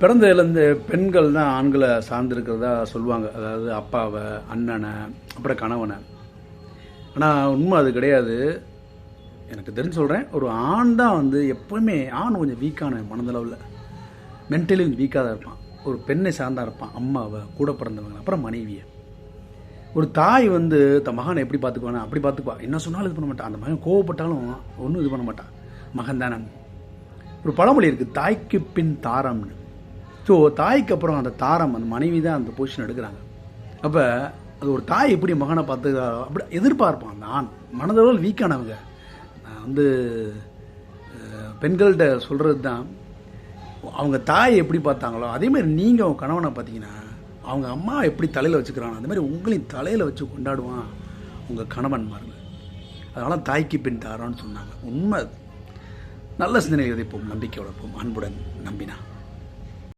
பிறந்ததுலேருந்து பெண்கள் தான் ஆண்களை சார்ந்திருக்கிறதா சொல்லுவாங்க. அதாவது அப்பாவை அண்ணனை அப்புறம் கணவனை. ஆனால் உண்மை அது கிடையாது. எனக்கு தெரிஞ்சு சொல்கிறேன் ஒரு ஆண் தான் வந்து எப்போவுமே ஆண் கொஞ்சம் வீக்கான மனதளவில். மென்டலி வீக்காக தான் இருப்பான். ஒரு பெண்ணை சார்ந்தா இருப்பான். அம்மாவை கூட பிறந்தவங்க அப்புறம் மனைவியை. ஒரு தாய் வந்து தன் மகனை எப்படி பார்த்துக்குவானா? அப்படி பார்த்துக்குவா என்ன சொன்னாலும் இது பண்ண மாட்டான். அந்த மகன் கோவப்பட்டாலும் ஒன்றும் இது பண்ண மாட்டான். மகன் தானே ஒரு பழமொழி இருக்குது தாய்க்கு பின் தாரம்னு. ஸோ தாய்க்கு அப்புறம் அந்த தாரம் அந்த மனைவி தான் அந்த பொசிஷன் எடுக்கிறாங்க. அப்போ அது ஒரு தாய் எப்படி மகனை பார்த்து அப்படி எதிர்பார்ப்பான் அந்த ஆண். மனதளவில் வீக்கானவங்க. நான் வந்து பெண்கள்கிட்ட சொல்கிறது தான் அவங்க தாயை எப்படி பார்த்தாங்களோ அதே மாதிரி நீங்கள் அவங்க கணவனை பார்த்தீங்கன்னா அவங்க அம்மா எப்படி தலையில் வச்சுக்கிறாங்க அந்த மாதிரி உங்களையும் தலையில் வச்சு கொண்டாடுவான் உங்கள் கணவன் மருந்து அதனால் தாய்க்கு பின் தாரான்னு சொன்னாங்க. உண்மை. நல்ல சிந்தனை விதைப்போம் நம்பிக்கை வளர்ப்போம் அன்புடன் நம்பினா.